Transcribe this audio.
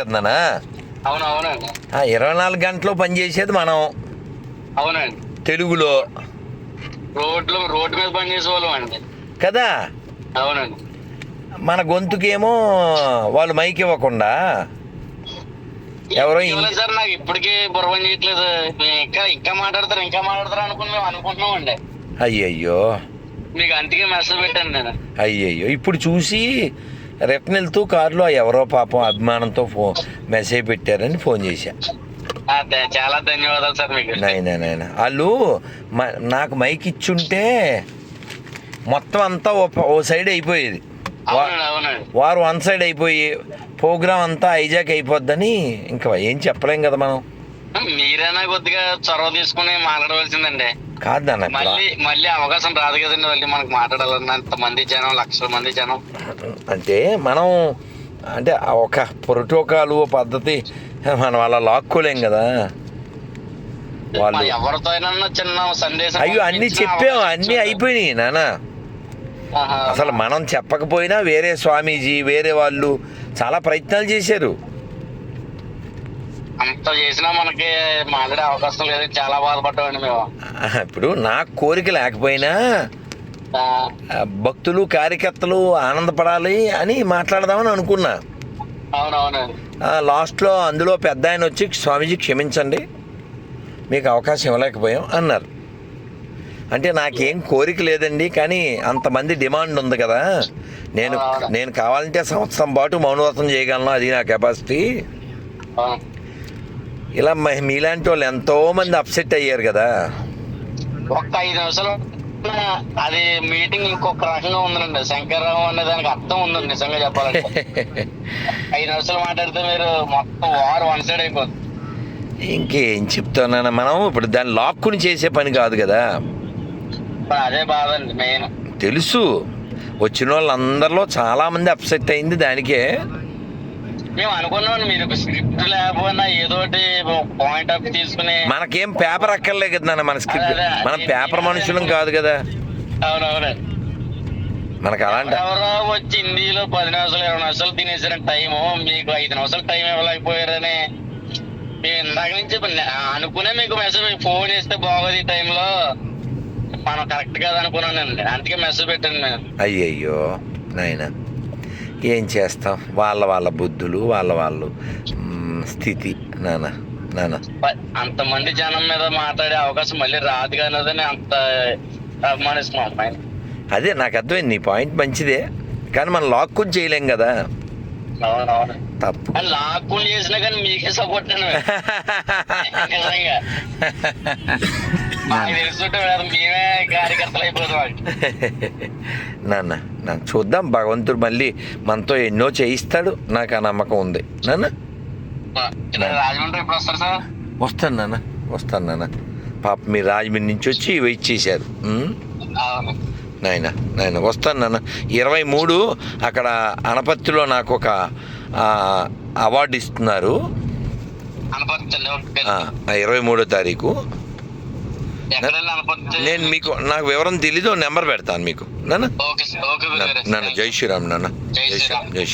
కదా నాన్న అవును అవునండి ఆ, ఇరవై నాలుగు గంటలు పనిచేసేది మనం. అవునండి. తెలుగులో. రోడ్లు రోడ్డు మీద పని చేసే వాళ్ళం అండి. కదా? అవునండి. మన గొంతుకేమో వాళ్ళు మైక్ ఇవ్వకుండా. ఎవరో సార్ నాకు ఇప్పటికీ బుర్ర చేయట్లేదు. ఇంకా ఇంకా మాట్లాడతారు ఇంకా మాట్లాడతారు అనుకుని మేము అనుకుంటున్నాం అండి. అయ్యయ్యో. మీకు అందుకే మెసేజ్ పెట్టాను నేను. అయ్యయ్యో. ఇప్పుడు చూసి వెళ్తూ కారులో ఎవరో పాపం అభిమానంతో ఫో మెసేజ్ పెట్టారని ఫోన్ చేశా. చాలా ధన్యవాదాలు సార్ మీకు. నాయనా నాయన వాళ్ళు నాకు మైక్ ఇచ్చుంటే మొత్తం అంతా ఓ సైడ్ అయిపోయేది. వారు వన్ సైడ్ అయిపోయి ప్రోగ్రామ్ అంతా హైజాక్ అయిపోద్దని ఇంకా ఏం చెప్పలేం కదా మనం. మీరైనా కొద్దిగా చొరవ తీసుకుని మాట్లాడవలసిందండి. కాదు నాన్న ఇప్పుడు మళ్ళీ మళ్ళీ అవకాశం రాదు కదండి మళ్ళీ మనకు మాట్లాడాలన్న. అంత మంది జనం లక్షల మంది జనం. అంటే మనం అంటే ఒక ప్రోటోకాల్ పద్ధతి మనం అలా లాక్కోలేం కదా. వాళ్ళు ఎవరితో చిన్న సందేశం అయ్యో అన్నీ చెప్పాం అన్నీ. అయిపోయినాయి నాన్న ఆహా. అసలు మనం చెప్పకపోయినా వేరే స్వామీజీ వేరే వాళ్ళు చాలా ప్రయత్నాలు చేశారు. అంత చేసినా మనకి మాట్లాడే అవకాశం లేదు. చాలా బాధపడ్డామండి మేము. ఇప్పుడు నాకు కోరిక లేకపోయినా భక్తులు కార్యకర్తలు ఆనందపడాలి అని మాట్లాడదామని అనుకున్నా. లాస్ట్లో అందులో పెద్ద ఆయన వచ్చి స్వామీజీ క్షమించండి మీకు అవకాశం ఇవ్వలేకపోయాం అన్నారు. అంటే నాకేం కోరిక లేదండి కానీ అంతమంది డిమాండ్ ఉంది కదా. నేను నేను కావాలంటే సంవత్సరం పాటు మౌనవ్రతం చేయగలను అది నా కెపాసిటీ. ఇలా మీలాంటి వాళ్ళు ఎంతో మంది అప్సెట్ అయ్యారు కదా. ఒక్క ఐదు నిమిషాలు అది మీటింగ్ ఇంకొక రకంగా ఉందండి. శంకర్రావు అనే దానికి అర్థం ఉందండి నిజంగా చెప్పాలంటే. ఐదు నిమిషాలు మాట్లాడితే మీరు మొత్తం వారు వన్ సైడ్ అయిపోతుంది ఇంకేం చెప్తానన్నా మనం? ఇప్పుడు దాన్ని లాక్కుని చేసే పని కాదు కదా. అదే బాధ అండి మెయిన్. తెలుసు. వచ్చిన వాళ్ళందరిలో చాలామంది అప్సెట్ అయింది దానికే. మేము అనుకున్నాం మీరు స్క్రిప్ట్ లేకపోయినా ఏదో పాయింట్ ఆఫ్ తీసుకుని మనకేం పేపర్ అక్కర్లే కదా మన స్క్రిప్ట్ మనం పేపర్ మనుషులం కాదు కదా. అవునవునండి మనకు అలాంటి ఎవరో వచ్చి హిందీలో పది నిమిషాలు ఇరవై నిమిషాలు తినేసిన టైము మీకు ఐదు నిమిషాలు టైం ఇవ్వలేకపోయారని మేము ఇందాక నుంచి అనుకునే మీకు మెసేజ్ ఫోన్ చేస్తే బాగోదు ఈ టైంలో మనం కరెక్ట్ కాదు అనుకున్నానండి అందుకే మెసేజ్ పెట్టాను నేను. అయ్యయ్యో నాయన. ఏం చేస్తాం? వాళ్ళ వాళ్ళ బుద్ధులు వాళ్ళ వాళ్ళు స్థితి నాన్న ప- అంతమంది జనం మీద మాట్లాడే అవకాశం మళ్ళీ రాదు కానీ అంత అభిమానిస్తున్నాం అదే నాకు అర్థమైంది నీ పాయింట్ మంచిదే కానీ మనం లాక్కుని చేయలేం కదా. తప్పు. లాక్కుని చేసినా కానీ మీకే సపోర్ట్ నిజంగా. నాన్న నాన్న చూద్దాం. భగవంతుడు మళ్ళీ మనతో ఎన్నో చేయిస్తాడు. నాకు ఆ నమ్మకం ఉంది. నాన్న? వస్తాను నాన్న వస్తాను నాన్న. పాప మీరు రాజమండ్రి నుంచి వచ్చి వెయిట్ చేశారు. నాయన నాయన వస్తాను నాన్న. ఇరవై మూడు అక్కడ అనపత్తిలో నాకు ఒక అవార్డు ఇస్తున్నారు. ఇరవై మూడో తారీఖు. నేను మీకు నాకు వివరం తెలీదు నెంబర్ పెడతాను మీకు. నాన్న. నాన్న జై శ్రీరామ్ నాన్న. జై శ్రీరామ్. జై శ్రీ